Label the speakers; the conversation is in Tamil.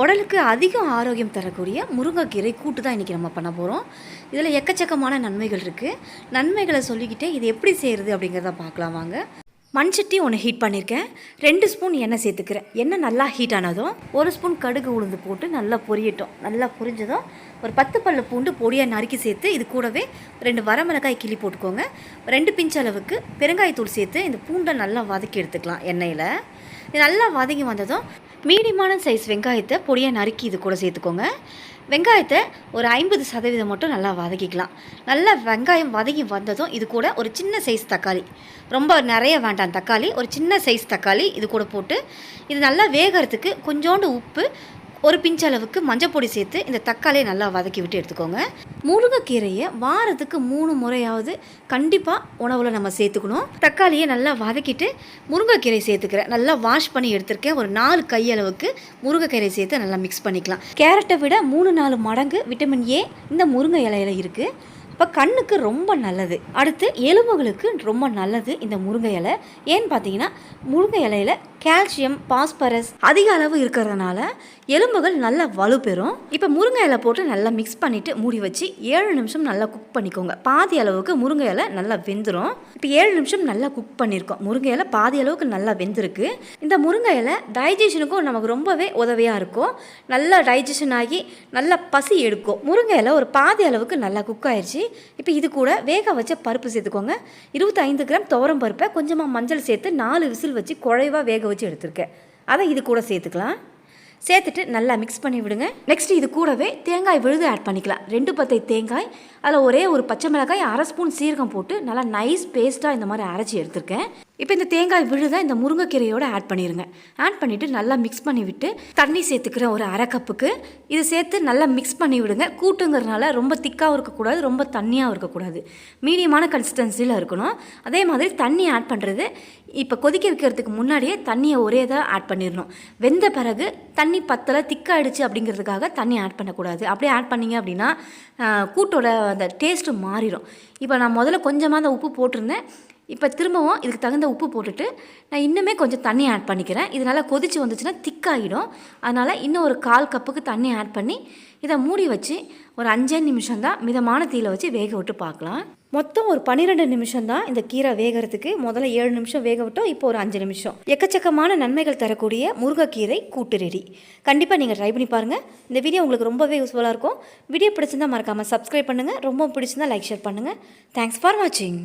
Speaker 1: உடலுக்கு அதிகம் ஆரோக்கியம் தரக்கூடிய முருங்கைக்கீரை கூட்டு தான் இன்றைக்கி நம்ம பண்ண போகிறோம் இதில் எக்கச்சக்கமான நன்மைகள் இருக்குது நன்மைகளை சொல்லிக்கிட்டே இது எப்படி செய்கிறது அப்படிங்கிறத பார்க்கலாம் வாங்க. மண் சட்டி ஒன்று ஹீட் பண்ணியிருக்கேன் ரெண்டு ஸ்பூன் எண்ணெய் சேர்த்துக்கிறேன். எண்ணெய் நல்லா ஹீட் ஆனதும் ஒரு ஸ்பூன் கடுகு உளுந்து போட்டு நல்லா பொரியட்டும். நல்லா பொரிஞ்சதும் ஒரு பத்து பல்லு பூண்டு பொடியாக நறுக்கி சேர்த்து இது கூடவே ரெண்டு வரமிளகாய் கிளி போட்டுக்கோங்க. ரெண்டு பிஞ்ச் அளவுக்கு பெருங்காயத்தூள் சேர்த்து இந்த பூண்டை நல்லா வதக்கி எடுத்துக்கலாம் எண்ணெயில். இது நல்லா வதங்கி வந்ததும் மீடியமான சைஸ் வெங்காயத்தை பொடியாக நறுக்கி இது கூட சேர்த்துக்கோங்க. வெங்காயத்தை ஒரு ஐம்பது சதவீதம் மட்டும் நல்லா வதக்கிக்கலாம். நல்லா வெங்காயம் வதங்கி வந்ததும் இது கூட ஒரு சின்ன சைஸ் தக்காளி. ரொம்ப நிறைய வேண்டாம் தக்காளி ஒரு சின்ன சைஸ் தக்காளி இது கூட போட்டு இது நல்லா வேகறதுக்கு கொஞ்சோண்டு உப்பு ஒரு பிஞ்ச் அளவுக்கு மஞ்சள் பொடி சேர்த்து இந்த தக்காளியை நல்லா வதக்கி விட்டு எடுத்துக்கோங்க. முருங்கைக்கீரையை வாரத்துக்கு மூணு முறையாவது கண்டிப்பாக உணவில் நம்ம சேர்த்துக்கணும். தக்காளியை நல்லா வதக்கிட்டு முருங்கைக்கீரை சேர்த்துக்கிறேன் நல்லா வாஷ் பண்ணி எடுத்திருக்கேன் ஒரு நாலு கையளவுக்கு முருங்கைக்கீரை சேர்த்து நல்லா மிக்ஸ் பண்ணிக்கலாம். கேரட்டை விட மூணு நாலு மடங்கு விட்டமின் ஏ இந்த முருங்கை இலையில இருக்குது இப்போ கண்ணுக்கு ரொம்ப நல்லது. அடுத்து எலும்புகளுக்கு ரொம்ப நல்லது இந்த முருங்கை இலை. ஏன்னு பார்த்தீங்கன்னா முருங்கை இலையில கால்சியம் பாஸ்பரஸ் அதிக அளவு இருக்கிறதுனால எலும்புகள் நல்லா வலுப்பெறும் இப்போ முருங்கை இலை போட்டு நல்லா மிக்ஸ் பண்ணிவிட்டு மூடி வச்சு ஏழு நிமிஷம் நல்லா குக் பண்ணிக்கோங்க. பாதி அளவுக்கு முருங்கை இலை நல்லா வெந்துடும் இப்போ ஏழு நிமிஷம் நல்லா குக் பண்ணியிருக்கோம் முருங்கை இலை பாதி அளவுக்கு நல்லா வெந்திருக்கு. இந்த முருங்கை இலை டைஜஷனுக்கும் நமக்கு ரொம்பவே உதவியாக இருக்கும். நல்லா டைஜஷன் ஆகி நல்லா பசி எடுக்கும். முருங்கை இலை ஒரு பாதி அளவுக்கு நல்லா குக் ஆயிடுச்சு இப்போ இது கூட வேக வச்ச பருப்பு சேர்த்துக்கோங்க. இருபத்தைந்து கிராம் துவரம் பருப்பை கொஞ்சமாக மஞ்சள் சேர்த்து நாலு விசில் வச்சு குழைவாக வேக வச்சு எடுத்திருக்கேன். அதை இது கூட சேர்த்துக்கலாம். சேர்த்துட்டு நல்லா மிக்ஸ் பண்ணி விடுங்க. நெக்ஸ்ட் இது கூடவே தேங்காய் விழுது ஆட் பண்ணிக்கலாம். ரெண்டு பத்தை தேங்காய் அதில் ஒரே ஒரு பச்சை மிளகாய் அரை ஸ்பூன் சீரகம் போட்டு நல்லா நைஸ் பேஸ்ட்டாக இந்த மாதிரி அரைச்சி எடுத்திருக்கேன். இப்போ இந்த தேங்காய் விழுத இந்த முருங்கைக்கீரையோட ஆட் பண்ணிடுங்க ஆட் பண்ணிவிட்டு நல்லா மிக்ஸ் பண்ணி விட்டு தண்ணி சேர்த்துக்கிற ஒரு அரை கப்புக்கு இது சேர்த்து நல்லா மிக்ஸ் பண்ணி விடுங்க. கூட்டுங்கிறதுனால ரொம்ப திக்காகவும் இருக்கக்கூடாது ரொம்ப தண்ணியாகவும் இருக்கக்கூடாது. மீடியமான கன்சிஸ்டன்சியில் இருக்கணும். அதே மாதிரி தண்ணி ஆட் பண்ணுறது இப்போ கொதிக்க வைக்கிறதுக்கு முன்னாடியே தண்ணியை ஒரே இதாக ஆட் பண்ணிடணும். வெந்த பிறகு தண்ணி பத்தலை திக்காயிடுச்சு அப்படிங்கிறதுக்காக தண்ணி ஆட் பண்ணக்கூடாது. அப்படியே ஆட் பண்ணீங்க அப்படின்னா கூட்டோட அந்த டேஸ்ட்டு மாறிடும். இப்போ நான் முதல்ல கொஞ்சமாக அந்த உப்பு போட்டிருந்தேன். இப்போ திரும்பவும் இதுக்கு தகுந்த உப்பு போட்டுட்டு நான் இன்னுமே கொஞ்சம் தண்ணி ஆட் பண்ணிக்கிறேன். இது நல்லா கொதிச்சு வந்துச்சுன்னா திக்காகிடும் அதனால் இன்னும் ஒரு கால் கப்புக்கு தண்ணி ஆட் பண்ணி இதை மூடி வச்சு ஒரு அஞ்சே நிமிஷம் தான் மிதமான தீயில வச்சு வேக விட்டு பார்க்கலாம். மொத்தம் ஒரு பன்னிரெண்டு நிமிஷம் தான் இந்த கீரை வேகிறதுக்கு. முதல்ல ஏழு நிமிஷம் வேக விட்டோம் இப்போ ஒரு அஞ்சு நிமிஷம். எக்கச்சக்கமான நன்மைகள் தரக்கூடிய முருங்கைக்கீரை கூட்டு ரெடி கண்டிப்பாக நீங்கள் ட்ரை பண்ணி பாருங்கள் இந்த வீடியோ உங்களுக்கு ரொம்பவே யூஸ்ஃபுல்லாக இருக்கும். வீடியோ பிடிச்சிருந்தா மறக்காமல் சப்ஸ்கிரைப் பண்ணுங்கள் ரொம்ப பிடிச்சிருந்தா லைக் ஷேர் பண்ணுங்கள் தேங்க்ஸ் ஃபார் வாட்சிங்